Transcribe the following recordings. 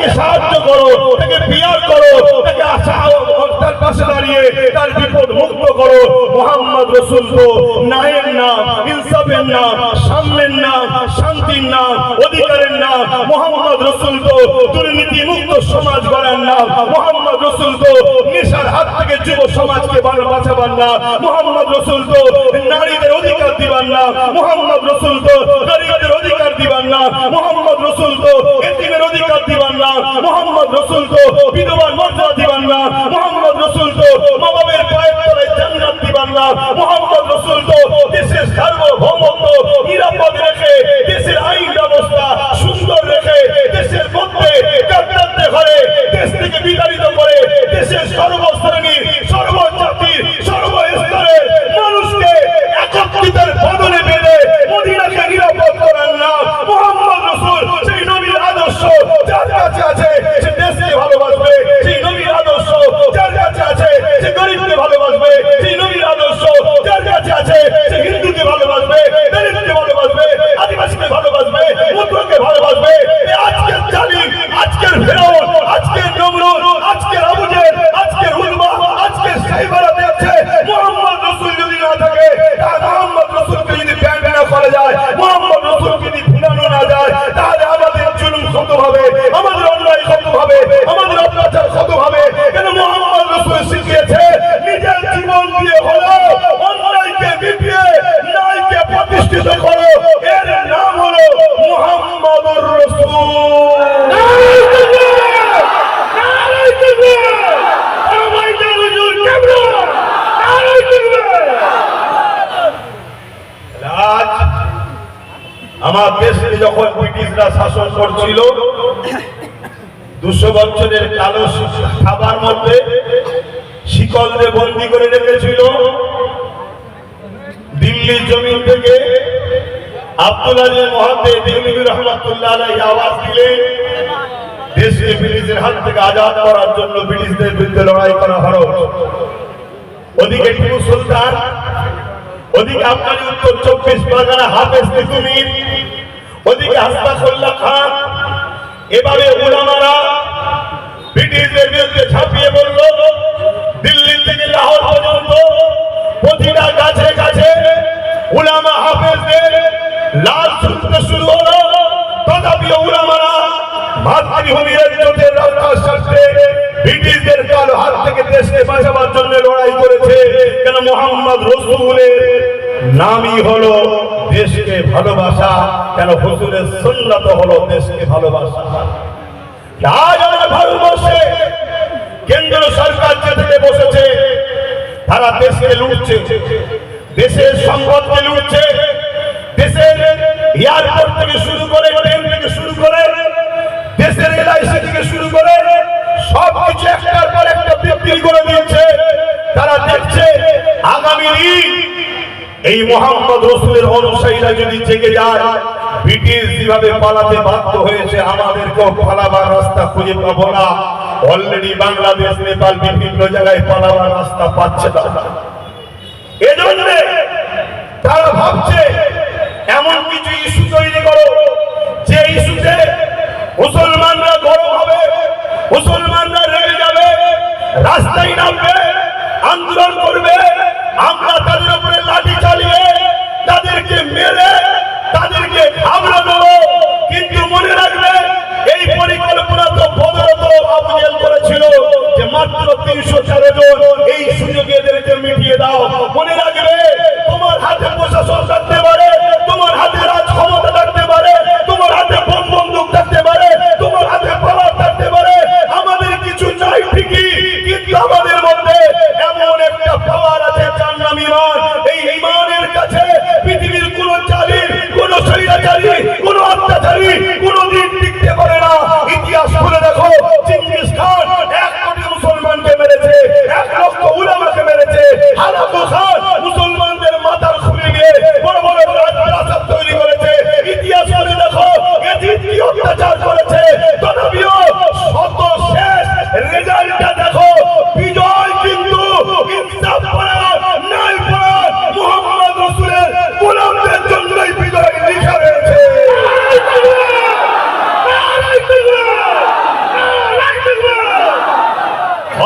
তাকে সাহায্য করো, তাকে বিয়ার করো, তাকে তার পাশে দাঁড়িয়ে তার বিপদ মুক্ত করো। মোহাম্মদ রসুল তো নায়ের নাম, ইনসাফের নাম, সাম্যের নাম, শান্তির নাম, অধিকারের নাম। মোহাম্মদ রসুল তো দুর্নীতি মুক্ত সমাজ গড়ার নাম। মোহাম্মদ রসুল তো নেশার হাত থেকে যুব সমাজকে বাঁচাবার নাম। মোহাম্মদ রসুল তো নারীদের অধিকার দিবার না মোহাম্মদ রসুল তো গরিবদের দিবার না, মোহাম্মদ রসুল তো এতিমের অধিকার দিবার না, মোহাম্মদ রসুল তো বিধবার মর্যাদা দিবার না, মোহাম্মদ রসুল তো মা বাবের পায়ের তলায় জান্নাত দিবার না, মোহাম্মদ রসুল তো দেশের সার্বভৌমত্ব নিরাপদ রেখে, দেশের আইন ব্যবস্থা সুন্দর রেখে, দেশের মধ্যে গাদ্দারদের ঘরে দেশ থেকে বিতাড়িত করে, দেশের সর্বশ্রেণীর দিয়ে হলো অন্যায়কে মিটিয়ে ন্যায়কে প্রতিষ্ঠিত করো। এর নাম হলো মোহাম্মদুর রসুল। আমার দেশে যখন ব্রিটিশরা শাসন করছিল, দুশো বছরের কালো খাবার মধ্যে শিকল বন্দি করে রেখেছিল। দিল্লির জমিন থেকে আব্দুল আলী দিল্লি রহমতুল্লাহ আওয়াজ দিলেন দেশকে ব্রিটিশের হাত থেকে আজাদ করার জন্য ব্রিটিশদের বিরুদ্ধে লড়াই করা ওদিকে টিপু সুলতান, ওদিকে উত্তর চব্বিশ পরগনা হাফেজ তিতুমির ওদিকে খান এভাবে ব্রিটিশদের বিরুদ্ধে ঝাঁপিয়ে পড়ল। লাহোর পর্যন্ত প্রতিটা গাছে গাছে উলামা হাফেজদের লাল ছুটতে শুরু হলো। তথাপি উলামারা মাতৃভূমির ইজ্জতের রক্ষার স্বার্থে ব্রিটিশদের কালো হাত থেকে দেশকে বাঁচাবার জন্য লড়াই করেছে। কেন মোহাম্মদ রসুলের নামই হলো দেশকে ভালোবাসা, কেন হুজুরের সুন্নত হলো দেশকে ভালোবাসা। আজ আমার ভারতবর্ষে কেন্দ্র সরকার যে থেকে বসেছে তারা দেশকে লুটছে, দেশের সম্পদকে লুটছে, দেশের এয়ারপোর্ট থেকে শুরু করে ট্রেন থেকে শুরু করে, দেশের এলআইসি থেকে শুরু করে সব কিছু একটার পর একটা বিক্রি করে দিয়েছে তারা দেখছে আগামী দিন এই মোহাম্মদ রসুলের অনুসারীরা যদি জেগে যায়, ব্রিটিশ যেভাবে পালাতে বাধ্য হয়েছে, আমাদেরকেও পালাবার রাস্তা খুঁজে পাবো না। অলরেডি বাংলাদেশ নেপাল বিভিন্ন জায়গায় পালাবার রাস্তা পাচ্ছে এজন্য তারা ভাবছে, এমন কিছু ইস্যু তৈরি করো, যে ইস্যুতে মুসলমানরা গরম হবে, মুসলমানরা রেগে যাবে, রাস্তায় নামবে, আন্দোলন করবে, আমরা তাদের উপরে লাঠি চালিয়ে তাদেরকে মেরে, তাদেরকে ঘাবড়ে দেবো। কিন্তু মনে রাখবে এই পরিকল্পনা তো বদলত আবুজেল করেছিল যে মাত্র তিনশো তেরো জন এই সুযোগে এদেরকে মিটিয়ে দাও। মনে রাখবে, তোমার হাতে প্রশাসন থাকতে পারে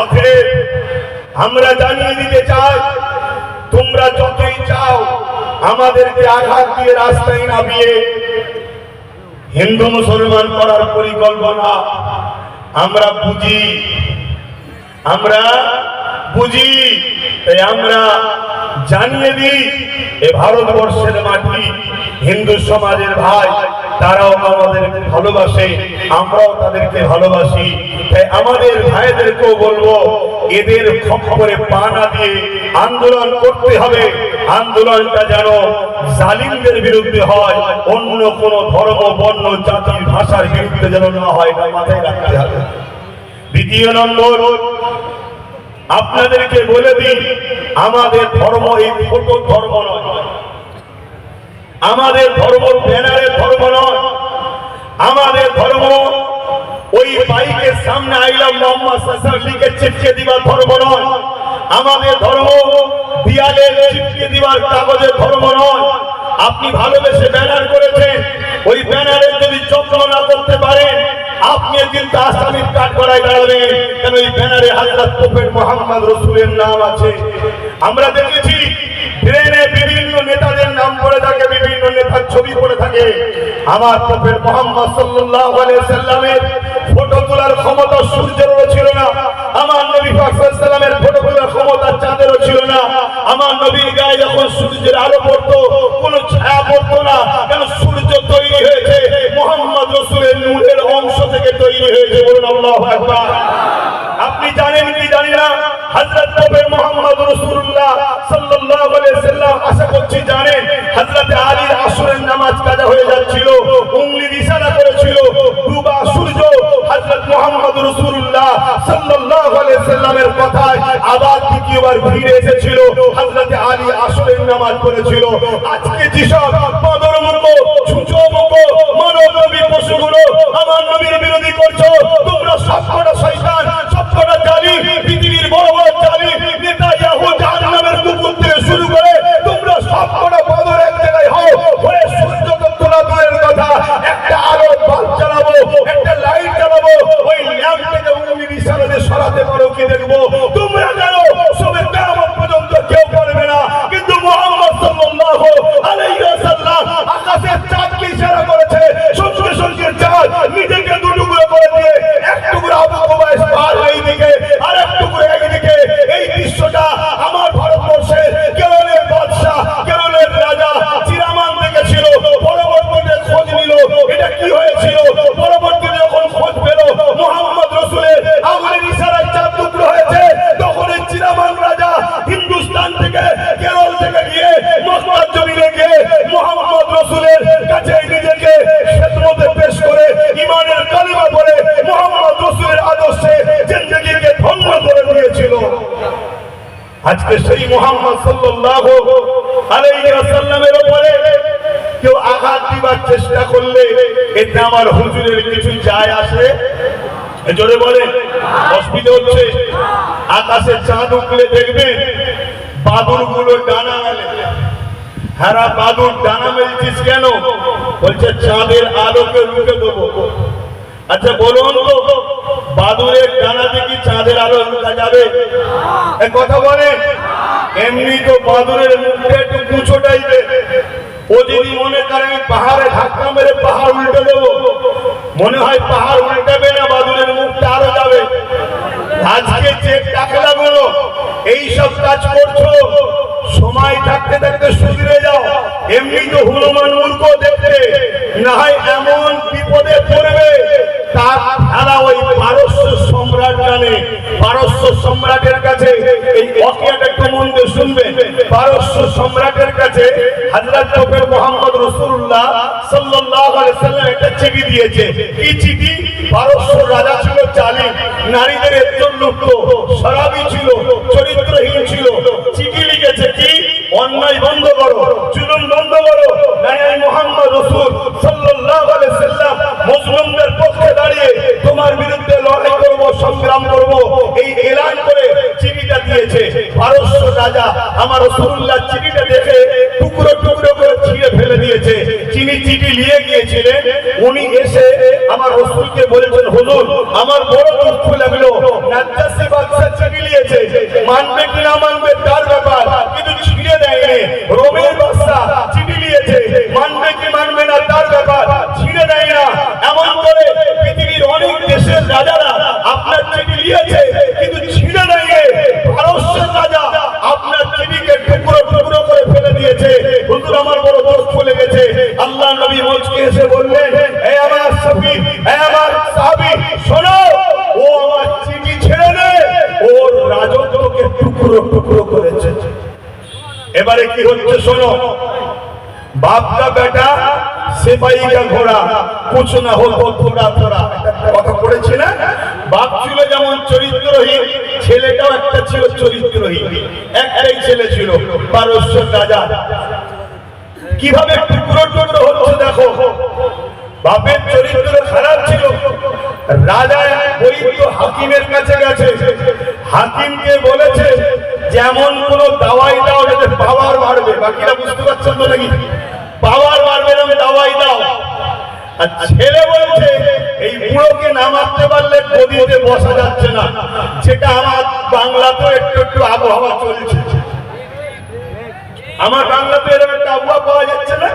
অতএব আমরা জানিয়ে দিতে চাই, তোমরা যতই চাও, আমাদেরকে আঘাত দিয়ে রাস্তায় নামিয়ে হিন্দু মুসলমান করার পরিকল্পনা আমরা বুঝি। আমরা বুঝি। তাই আমরা জানিয়ে দিই, এ ভারতবর্ষের মাটি হিন্দু সমাজের ভাই। তারাও আমাদেরকে ভালোবাসে, আমরাও তাদেরকে ভালোবাসি। তাই আমাদের ভাইদেরকেও বলব, এদের খপ্পরে পা না দিয়ে আন্দোলন করতে হবে। আন্দোলনটা যেন জালিমদের বিরুদ্ধে হয়, অন্য কোন ধর্ম, বর্ণ জাতির ভাষার বিরুদ্ধে যেন না হয় মাথায় রাখতে হবে। দ্বিতীয় নম্বর, আপনাদেরকে বলে দিই, আমাদের ধর্ম এই ছোট ধর্ম নয়। আমাদের ধর্ম ব্যানারের ধর্ম নয়। আমাদের ধর্ম ওই বাইকের সামনে আইলাম মোহাম্মদ সাসার লিখে চিপকে দিবার ধর্ম নয়। আমাদের ধর্ম দিয়ালে চিপকে দিবার কাগজের ধর্ম নয়। আপনি ভালোবেসে ব্যানার করেছেন। ওই ব্যানারের যদি যত্ন না করতে পারেন, আপনি কিন্তু আসামির কাঠ করায় দাঁড়াবেন। কেন এই ব্যানারে হাজরত প্রফেট মোহাম্মদ রসুলের নাম আছে? আমরা দেখেছি ট্রেনে নেতাদের নাম পড়ে থাকে, বিভিন্ন নেতার ছবি পড়ে থাকে। আমার প্রফেট মোহাম্মদ সাল্লামের ফটো তোলার ক্ষমতা সূর্যের ছিল না, আমার নবী ফাকসালামের ফটো তোলার ক্ষমতা চাঁদেরও ছিল না। আমার নবীর গায়ে যখন সূর্যের আলো পড়তো, কোনো ছায়া আসরের নামাজ কাজা হয়ে যাচ্ছিল, উংলি ইশারা করেছিল। ডুবা সূর্য সাল্লাল্লাহু আলাইহি সাল্লামের কথায় আবার দ্বিতীয়বার ফিরে এসেছিল, হযরত আলী আসরের নামাজ পড়েছিল। আজকে যেসব মানব নবী পশুগুলো আমার নবীর বিরোধী করছ, তোমরা সবকটা শয়তান দেখবো আজকে সেই মোহাম্মদ সাল্লাল্লাহু আলাইহি ওয়াসাল্লামের উপরে কেউ আঘাত দিবার চেষ্টা করলে এতে আমার হুজুরের কিছু যায় আসে? জোরে বলে অসুবিধা হচ্ছে? আকাশে চাঁদ উঠলে দেখবে বাদুরগুলো ডানা মেলে। হ্যাঁ বাদুর ডানা মেলছিস কেন? বলছে, চাঁদের আলোকে রুখে দেবো। আচ্ছা বলুন তো বাদুরের ডানা দেখি চাঁদের আলো রুখা যাবে? কথা বলেন। এমনি তো বাদুরের মুখটা একটু কুচো টাইপের। ও যদি মনে করে আমি পাহাড়ে ধাক্কা মেরে পাহাড় উল্টে দেবো, মনে হয় পাহাড় উল্টাবে না বাদুরের মুখটা আরও যাবে। আজকে যে টাকলাগুলো এইসব কাজ করছ, সময় থাকতে থাকতে সুধরে যাও। এমনি তো হনুমান মূর্খ দেখতে, না হয় এমন পারস্য সম্রাটের কাছে হযরত প্রফেট মোহাম্মদ রাসূলুল্লাহ সাল্লাল্লাহু আলাইহি সাল্লাম একটা চিঠি দিয়েছে। কি চিঠি পারস্য রাজা ছিল জালিম, নারীদের লুপ্ত, শরাবী ছিল, চরিত্রহীন ছিল। চিঠি লিখেছে কি? অন্যায় বন্ধ করো, জুলুম বন্ধ করো নাই মোহাম্মদ রসুল আলাইহি সাল্লাম মুসলিমদের পক্ষে দাঁড়িয়ে তোমার বিরুদ্ধে লড়াই করব, সংগ্রাম করব। এই এলান করে চিঠিটা দিয়েছে। পারস্য রাজা আমার রাসূলুল্লাহ চিঠিটা দেখে টুকরো টুকরো করে ছিঁড়ে ফেলে দিয়েছে। চিনি চিঠি নিয়ে গিয়েছিলেন। উনি এসে আমার রসুলকে বলেছেন, হুজুর, আমার বড় দুঃখ লাগল। নাজ্জাসি বাদশা চিঠি নিয়েছে। মানবে কি না মানবে তার এবারে কি হচ্ছে শোনো? বাপ বেটা সেপাই ঘোড়া, কিছু না হতো ঘোড়া তোরা কথা পড়েছি না? বাপ ছিল যেমন চরিত্রহীন, ছেলেটাও একটা ছিল চরিত্রহীন। একটাই ছেলে ছিল, পারস্য রাজা। কীভাবে টুকরো টুকরো হচ্ছে দেখো? বাপের চরিত্র খারাপ ছিল। রাজা বৈদ্য হাকিমের কাছে গেছে। হাকিমকে বলেছে যেমন কোন দাওয়াই দাও যাতে পাওয়ার বাড়বে। বাকিরা বুঝতে পারছেন তো নাকি? পাওয়ার বাড়বে এরকম দাওয়াই দাও। আর ছেলে বলছে এই বুড়োকে না মারতে পারলে গদিতে বসা যাচ্ছে না। সেটা আমার বাংলাতেও একটু একটু আবহাওয়া চলছে। আমার বাংলাতে এরকম একটা আবহাওয়া পাওয়া যাচ্ছে না?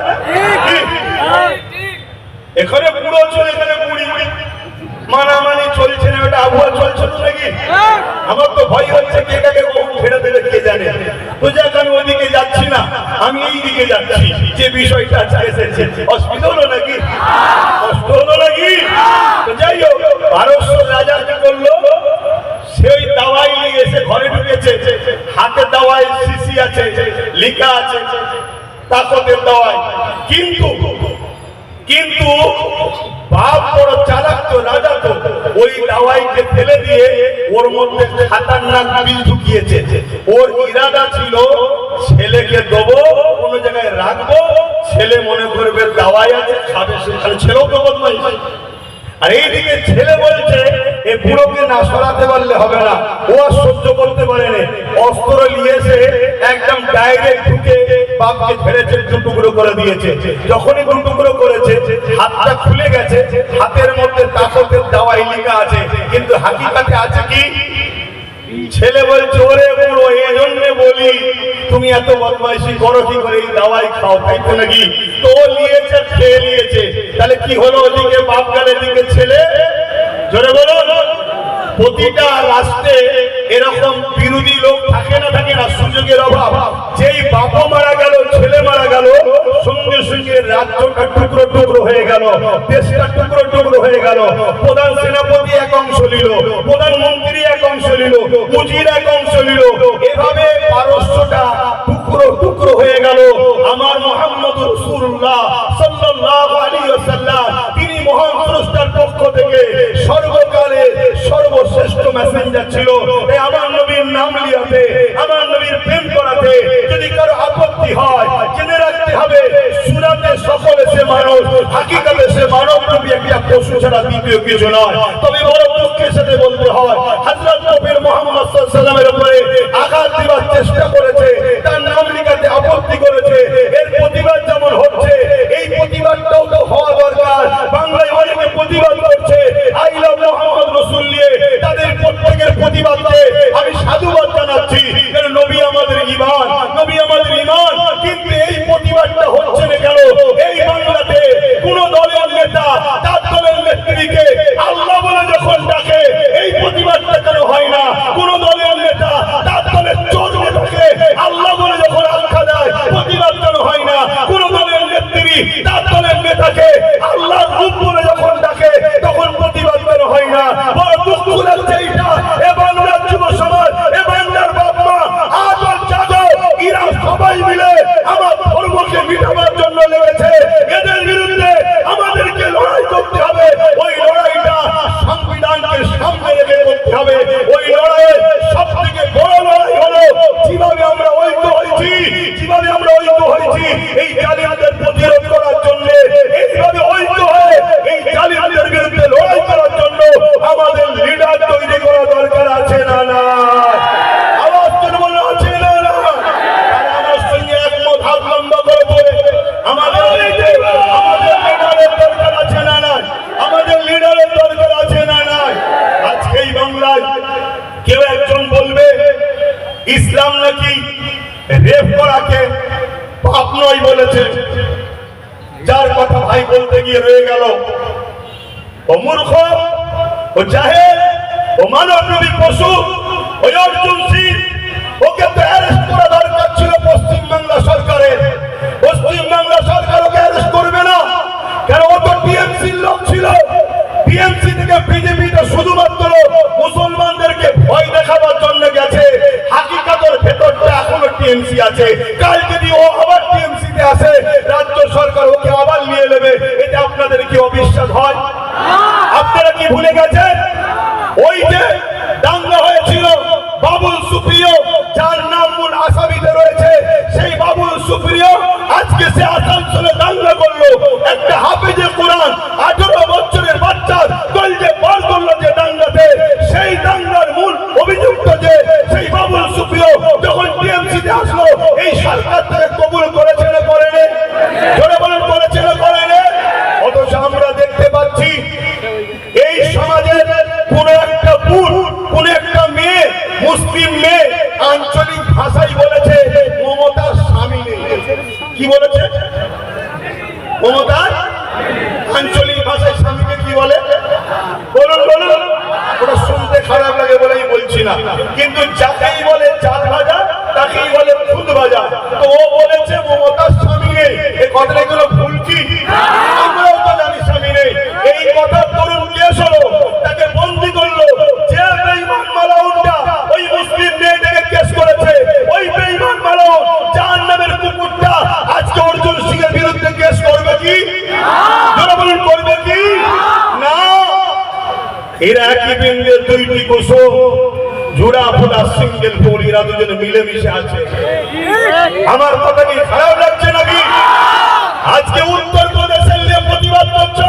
এখানে বুড়ো চলে এখানে বুড়ি। মানামানি চলছে না ওটা আবহাওয়া চলছে তো নাকি? আমার তো ভয় হচ্ছে কে কাকে কখন ছেড়ে দেবে কে জানে। তো যাক আমি ওইদিকে যাচ্ছি না আমি এই দিকে যাচ্ছি। যে বিষয়টা আজকে এসেছে অসুবিধা হলো নাকি? কষ্ট হলো নাকি? তো যাই হোক পারস্য রাজা কি করল? সে ওই দাওয়াই নিয়ে এসে ঘরে ঢুকেছে। হাতে দাওয়াই শিশি আছে লেখা আছে তাকতের দাওয়াই কিন্তু কিন্তু বাপ বড় চালাক তো, রাজা তো, ওই দাওয়াইকে ফেলে দিয়ে ওর মধ্যে খাতারনাক বিষ ঢুকিয়েছে। ওর ইরাদা ছিল, ছেলেকে দেবো, কোনো জায়গায় রাখব, ছেলে মনে করবে দাওয়াই আছে, খাবে সেখানে ছেলেও তো বদমাই আর এইদিকে ছেলে বলছে, এ বুড়োকে না সরাতে পারলে হবে না। ও আর সহ্য করতে পারেনি অস্ত্র নিয়েছে একদম ডাইরেক্ট ঢুকে বাপকে ছেড়েছে টুকরো করে দিয়েছে। যখনই দু টুকরো করেছে, হাতটা খুলে গেছে। হাতের মধ্যে তাকতের দাওয়াই লেখা আছে, কিন্তু হাকিকাতে আছে কি? ছেলে বলছে ওরে বুড়ো এই জন্য বলি, তুমি এত বদমাইশি করো, কি করে দাওয়াই খাও, খাইতে নাকি? তো নিয়েছে, খেয়ে নিয়েছে। তাহলে কি হলো ওদিকে, বাপ গালের দিকে ছেলে? জোরে বলো প্রতিটা রাষ্ট্রে এরকম বিরোধী লোক থাকে না থাকে না, সুযোগের অভাব। যেই বাবা মারা গেল, ছেলে মারা গেল, সঙ্গে সঙ্গে রাজ্যটা টুকরো টুকরো হয়ে গেল, দেশটা টুকরো টুকরো হয়ে গেল। প্রধান সেনাপতি এক অংশ নিল, প্রধানমন্ত্রী এক অংশ নিল মুজির এক অংশ নিল। এভাবে পারস্যটা টুকরো টুকরো হয়ে গেল। আমার মোহাম্মদ রসুল্লাহ সাল্লাল্লাহু আলাইহি ওয়াসাল্লাম তিনি মহান পক্ষ থেকে সর্বকালে সর্বশ্রেষ্ঠ মেসেঞ্জার ছিল। আমার নবীর নাম লিয়াতে, আমার নবীর প্রেম করাতে যদি কারও আপত্তি হয়, জেনে রাখতে হবে, সুরাতে সকলে সে মানুষ হাকিকাতে সে মানব রূপী একটা পশু ছাড়া দ্বিতীয় কিছু নয়। তবে বড় দুঃখের সাথে বলতে হয়, হযরত নবীর মুহাম্মদ আলাইহি উপরে আঘাত দেওয়ার চেষ্টা করেছে, তার নাম লিখাতে আপত্তি করেছে। এর প্রতিবাদ যেমন প্রতিবাদ করছে। আই লাভ রসুল নিয়ে তাদের প্রত্যেকের প্রতিবাদকে আমি সাধুবাদ জানাচ্ছি। নবী আমাদের ইমান নবী আমাদের ইমান কিন্তু এই প্রতিবাদটা হচ্ছে না কেন? এই বাংলাতে কোন দলের নেতা, তার দলের নেত্রীকে আল্লাহ বলে যখন ডাকে, এই প্রতিবাদটা কেন হয় না? কোন দলের নেতা, তার দলের চোর নেতাকে আল্লাহ বলে যখন আখ্যা দেয়, প্রতিবাদ কেন হয় না? কোন দলের নেত্রী, তার দলের নেতাকে আল্লাহ রূপ ইসলাম নাকি রেপ করাকে পাপ নয় বলেছে? যার কথা ভাই বলতে গিয়ে রয়ে গেল, ও মূর্খ, ও জাহেল, ও মানব নবী পশু ওই অর্জুন সিং, ওকে তো অ্যারেস্ট করা দরকার ছিল পশ্চিমবাংলা সরকারের। পশ্চিমবাংলা সরকার ওকে অ্যারেস্ট করবে না, কেন ও তো টিএমসির লোক ছিল। টিএমসি থেকে বিজেপিতে শুধুমাত্র মুসলমানদেরকে ভয় দেখাবার জন্য গেছে। হাকিকাতের ভেতরটা এখনও টিএমসি আছে। কাল যদি ও আবার টিএমসি তে আসে। রাজ্য সরকার ওকে আবার নিয়ে নেবে। এটা আপনাদের কি অবিশ্বাস হয়? আপনারা কি ভুলে গেছেন? ওই যে দাঙ্গা হয়েছিল বাবুল সুপ্রিয়, যার নাম মূল আসামিতে রয়েছে, সেই বাবুল সুপ্রিয় আজকে সে আসানসোলে দাঙ্গা করল। একটা হাফেজে মমতার আঞ্চলিক ভাষায় স্বামীকে কি বলে? বলুন বলুন। ওটা শুনতে খারাপ লাগে বলেই বলছি না। কিন্তু যাকেই সিঙ্গেল ফুল এরা দুজনে মিলেমিশে আছে। আমার কথা কি খারাপ লাগছে নাকি? আজকে উত্তর প্রদেশের নিয়ে প্রতিবাদ করছ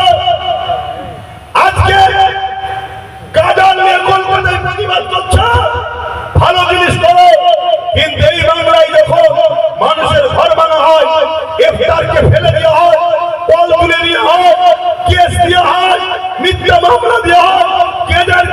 আজকে গাজার নিয়ে কলকাতায় প্রতিবাদ করছ? ভালো জিনিস করো কিন্তু এই বাংলায় দেখো, মানুষের ঘর ভাঙা হয় এফতারকে ফেলে দেওয়া হয় কল তুলে দেওয়া হয়, কেস দেওয়া হয়, মিথ্যা মামলা দেওয়া হয়, কেদার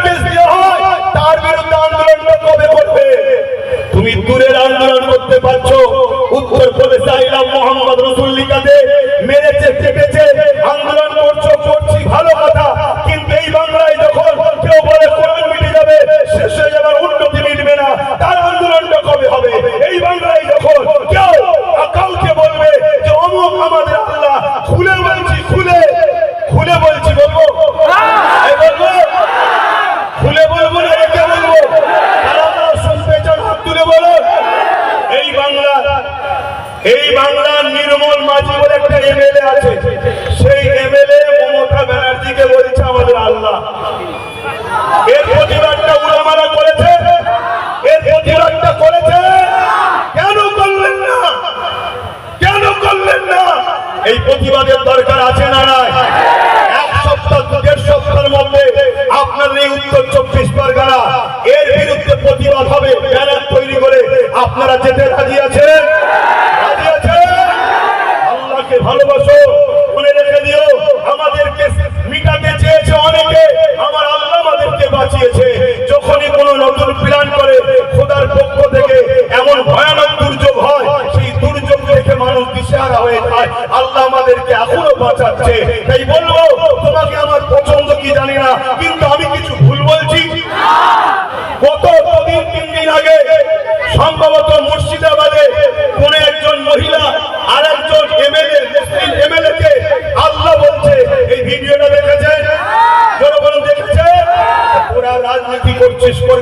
এই প্রতিবাদের দরকার আছে না নাই? এক সপ্তাহ দেড় সপ্তাহের মধ্যে আপনার এই উত্তর চব্বিশ পরগনা, এর বিরুদ্ধে প্রতিবাদ হবে, ব্যানার তৈরি করে আপনারা যেতে রাজি আছেন? ভালোবাসো মনে রেখে দিও, আমাদেরকে মিটাতে চেয়েছে অনেকে, আমার আল্লাহ আমাদেরকে বাঁচিয়েছে। যখনই কোনো নতুন প্ল্যান করে, খোদার পক্ষ থেকে এমন ভয়ানক দুর্যোগ হয়, সেই দিশেহারা হয়ে যায়, আল্লাহ আমাদেরকে এখনও বাঁচাচ্ছে। তাই বলব, তোমাকে আমার পছন্দ কি জানি না, কিন্তু আমি কিছু ভুল বলছি। গত দুদিন, তিন দিন আগে সম্ভবত মুর্শিদাবাদে কোন একজন মহিলা আর একজন এমএলএ, মুসলিম এমএলএ কে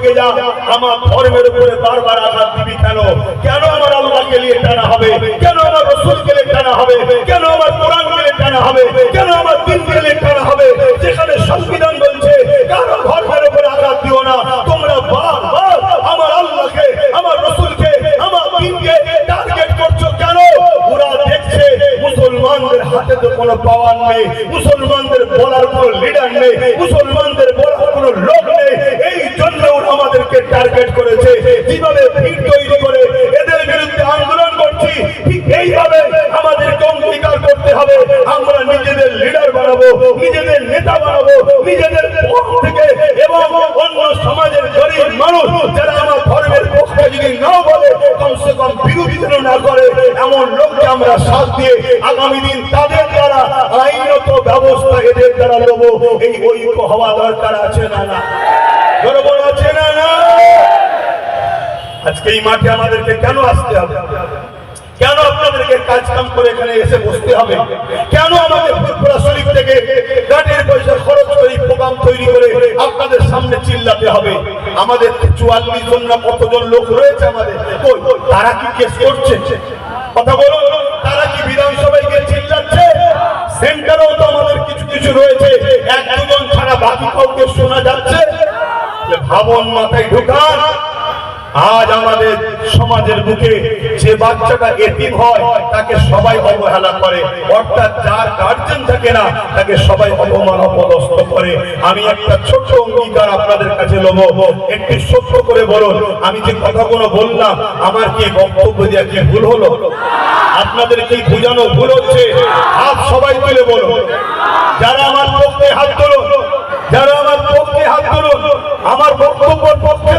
করছিস যা আমার ধর্মের উপরে বারবার আঘাত দিবি কেন? কেন আমার আল্লাহকে নিয়ে টানা হবে? কেন আমার রসুলকে নিয়ে টানা হবে? কেন আমার কোরআনকে নিয়ে টানা হবে? কেন আমার দিনকে নিয়ে টানা হবে? যেখানে সংবিধান বলছে, কারও ধর্মের উপরে আঘাত দিও না। তোমরা বারবার আমার আল্লাহকে, আমার রসুলকে, আমার দিনকে টার্গেট করছ কেন? ওরা দেখছে মুসলমানদের হাতে তো কোনো পাওয়ার নেই, মুসলমানদের বলার কোনো লিডার নেই, মুসলমানদের বলার কোনো লোক নেই। টার্গেট করেছে কীভাবে ভিড় তৈরি করে এদের বিরুদ্ধে আন্দোলন করছি, ঠিক এইভাবে আমাদেরকে অঙ্গীকার করতে হবে। আমরা নিজেদের লিডার বানাবো, নিজেদের নেতা বানাবো, নিজেদের পক্ষ থেকে এবং অন্য সমাজের গরিব মানুষ যারা আমার ধর্মের পক্ষ যদি নাও বলে কমসে কম বিরোধী যেন না করে, এমন লোককে আমরা সাথ দিয়ে আগামী দিন তাদের দ্বারা আইনত ব্যবস্থা এদের দ্বারা নেব। এই ঐক্য হওয়া দরকার আছে না না? আজকে এই মাঠে আমাদেরকে কেন আসতে হবে? কেন আপনাদেরকে কাজ কাম করে এখানে এসে বসতে হবে? কেন আমাদের ফুরফুরা শরীফ থেকে গাড়ির পয়সা খরচ করে প্রোগ্রাম তৈরি করে আপনাদের সামনে চিল্লাতে হবে? আমাদের চুয়াল্লিশ জন না কতজন লোক রয়েছে আমাদের? তারা কি কেস করছে? কথা বলুন, তারা কি বিধানসভায় গিয়ে চিল্লাচ্ছে? সেন্টারেও তো আমাদের কিছু কিছু রয়েছে। এক দুজন ছাড়া বাকি কাউকে শোনা যাচ্ছে? ভাবন মাথায় ঢোকান। আজ আমাদের সমাজের বুকে যে বাচ্চাটা এতিম হয়, তাকে সবাই অবহেলা করে। অর্থাৎ যার গার্জেন থাকে না, তাকে সবাই অপমান, অপদস্থ করে। আমি একটা ছোট অঙ্গীকার আপনাদের কাছে লোব একটু সত্য করে বলুন, আমি যে কথাগুলো বললাম, আমার কি বক্তব্য দেওয়া কি ভুল হলো? আপনাদের কি বোঝানো ভুল হচ্ছে? হাত সবাই তুলে বলুন। যারা আমার পক্ষে হাত তুলুন, যারা আমার পক্ষে হাত তুলুন, আমার বক্তব্যের পক্ষে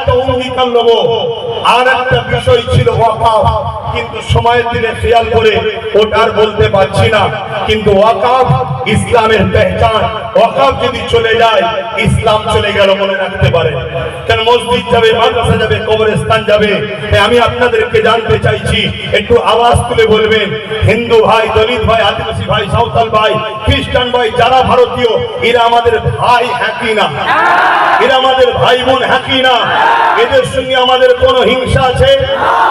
একটা অঙ্গীকার নেব আর একটা বিষয় ছিল ওয়াকাফ কিন্তু সময়ের দিনে খেয়াল করে ওটার বলতে পারছি না। কিন্তু ওয়াকাফ ইসলামের পেহচান। ওয়াকাফ যদি চলে যায়, ইসলাম চলে গেল মনে রাখতে পারে। কেন মসজিদ যাবে, মাদ্রাসা যাবে, কবরস্থান যাবে? আমি আপনাদেরকে জানতে চাইছি, একটু আওয়াজ তুলে বলবেন। হিন্দু ভাই, দলিত ভাই, আদিবাসী ভাই, সাঁওতাল ভাই, খ্রিস্টান ভাই, যারা ভারতীয়, এরা আমাদের ভাই হ্যাঁ না? এরা আমাদের ভাই বোন হ্যাঁ না? এদের সঙ্গে আমাদের কোনো হিংসা আছে,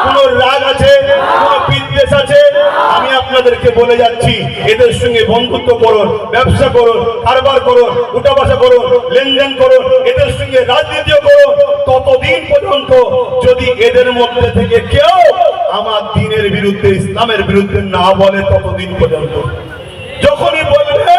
কোনো রাগ আছে, কোনো বিদ্বেষ আছে, আমি আপনাদেরকে বলে যাচ্ছি, এদের সঙ্গে বন্ধুত্ব করুন, ব্যবসা করুন, কারবার করুন উঠা বসা করুন, লেনদেন করুন, এদের সঙ্গে রাজনীতিও করুন, ততদিন পর্যন্ত যদি এদের মধ্যে থেকে কেউ আমার দিনের বিরুদ্ধে, ইসলামের বিরুদ্ধে না বলে, ততদিন পর্যন্ত। যখনই বলবে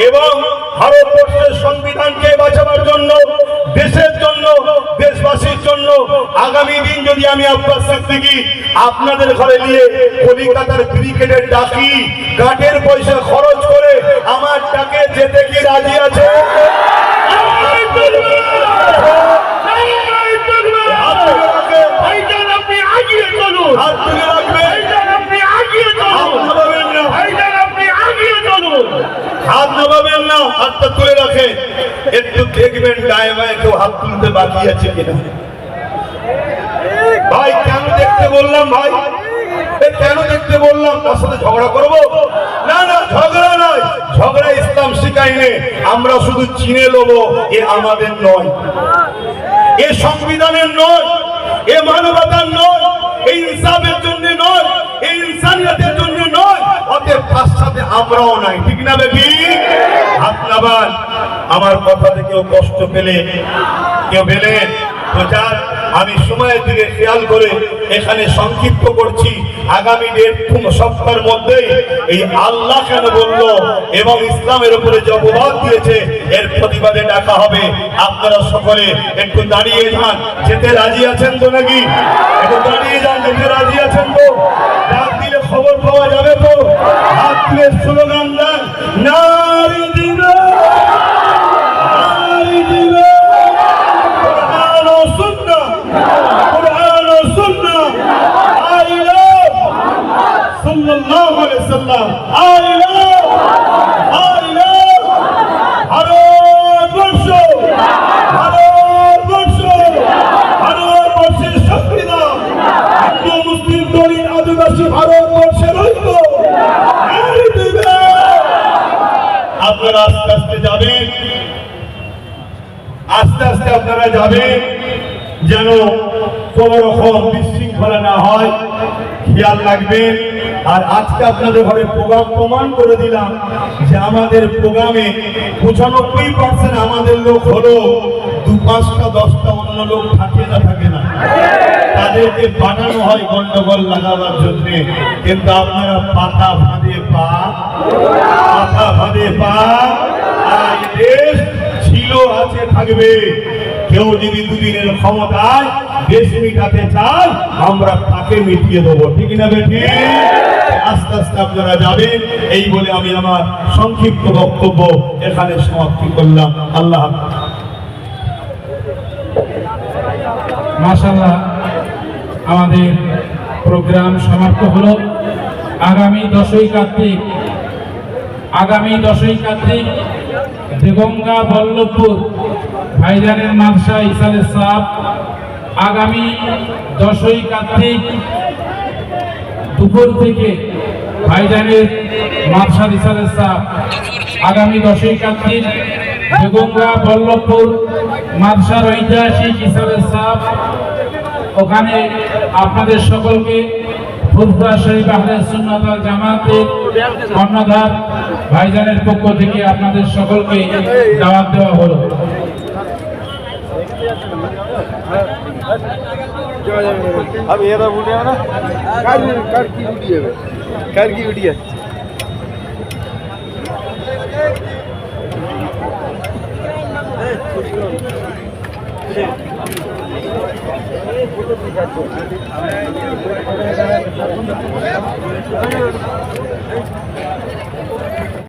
এবং ভারতবর্ষের সংবিধানকে বাঁচাবার জন্য দেশের জন্য দেশবাসীর জন্য আগামী দিন যদি আমি আব্বাস সিদ্দিকী আপনাদের ঘরে নিয়ে কলিকাতার ক্রিকেটের ডাকি কাঠের পয়সা খরচ করে আমার ডাকে যেতে কি রাজি আছে হাত তুলে রাখেন, ভাইজান আপনি আগিয়ে চলুন হাত তুলে রাখবেন ভাইজান আপনি আগিয়ে হাত চলুন নামাবেন না ভাইজান আপনি আগিয়ে চলুন হাত নামাবেন না, হাতটা তুলে রাখে একটু দেখবেন গায়ে গায়ে কেউ হাত তুলতে বাকি আছে কিনা। ভাই, কেন দেখতে বললাম ভাই? কেন দেখতে বললাম? তার সাথে ঝগড়া করব? না না, ঝগড়া নয়। ঝগড়া ইসলাম শিখাইনি আমরা শুধু চিনে নেব, এ আমাদের নয়। এ সংবিধানের নয়, এ মানবতার নয় এই ইনসাফের জন্য নয় এই ইনসানিয়তের তার সাথে আমরাও নাই, ঠিক না বেবি হাত নাবান। আমার কথাতে কেউ কষ্ট পেলে? কেউ তো যাক, আমি সময়ের দিকে খেয়াল করে এখানে সংক্ষিপ্ত করছি। আগামী দেড় সপ্তাহের মধ্যেই এই আল্লাহ কেন বলল এবং ইসলামের উপরে অপবাদ দিয়েছে, এর প্রতিবাদে ডাকা হবে। আপনারা সকলে একটু দাঁড়িয়ে যান। যেতে রাজি আছেন তো নাকি? একটু দাঁড়িয়ে যান, যেতে রাজি আছেন তো? ডাক দিলে খবর পাওয়া যাবে তো? হাত স্লোগান দেন নারী দিবে নারী দিবে কোরআন ও সুন্নাহ কোরআন ও সুন্নাহ আই লাভ সাল্লাল্লাহু আলাইহি সাল্লাম I love I love Bharatvarsha Bharatvarsha ভারতবর্ষের সংবিধান হিন্দু মুসলিম দলিত আদিবাসী ভারতবর্ষের ঐক্য এই দিবে। আপনারা আস্তে আস্তে যাবেন আস্তে আস্তে আপনারা যাবেন যেন কোন রকম বিশৃঙ্খলা না হয় রাখবেন আর আজকে আপনাদের ঘরে প্রোগ্রাম প্রমাণ করে দিলাম যে আমাদের প্রোগ্রামে পঁচানব্বই পার্সেন্ট আমাদের লোক হলো, দু পাঁচটা, দশটা অন্য লোক থাকে না থাকে না। তাদেরকে পাঠানো হয় গন্ডগোল লাগাবার জন্য। কিন্তু আপনারা পাতা ফাঁদে পা, পাতা ফাঁদে পা, আর দেশ ছিল, আছে, থাকবে। কেউ যদি দুদিনের ক্ষমতায় দেশ মিটাতে চায়, আমরা তাকে মিটিয়ে দেবো। ঠিক না বেঠি? আস্তে আস্তে আপনারা যাবেন। এই বলে আমি আমার সংক্ষিপ্ত বক্তব্য এখানে সমাপ্তি করলাম। আল্লাহ হাফেজ। মাশাল্লাহ আমাদের প্রোগ্রাম সমাপ্ত হলো। আগামী দশই কার্তিক, আগামী দশই কার্তিক দেগঙ্গা বল্লভপুর ভাইজানের মানসা ইসালে সাপ আগামী দশই কার্তিক দুপুর থেকে ভাইজানের মানসা ইসালে সাপ আগামী দশই কার্তিক দেগঙ্গা বল্লভপুর মাদসার ঐতিহাসিক হিসাবে সাপ। ওখানে আপনাদের সকলকে ফুরফুরা শরীফ আহলে সুন্নাত ওয়াল জামাতের কর্ণধার ভাইজানের পক্ষ থেকে আপনাদের সকলকে দাওয়াত দেওয়া হলো। अब ये तो वीडियो ना? कार कार की वीडियो कार की वीडियो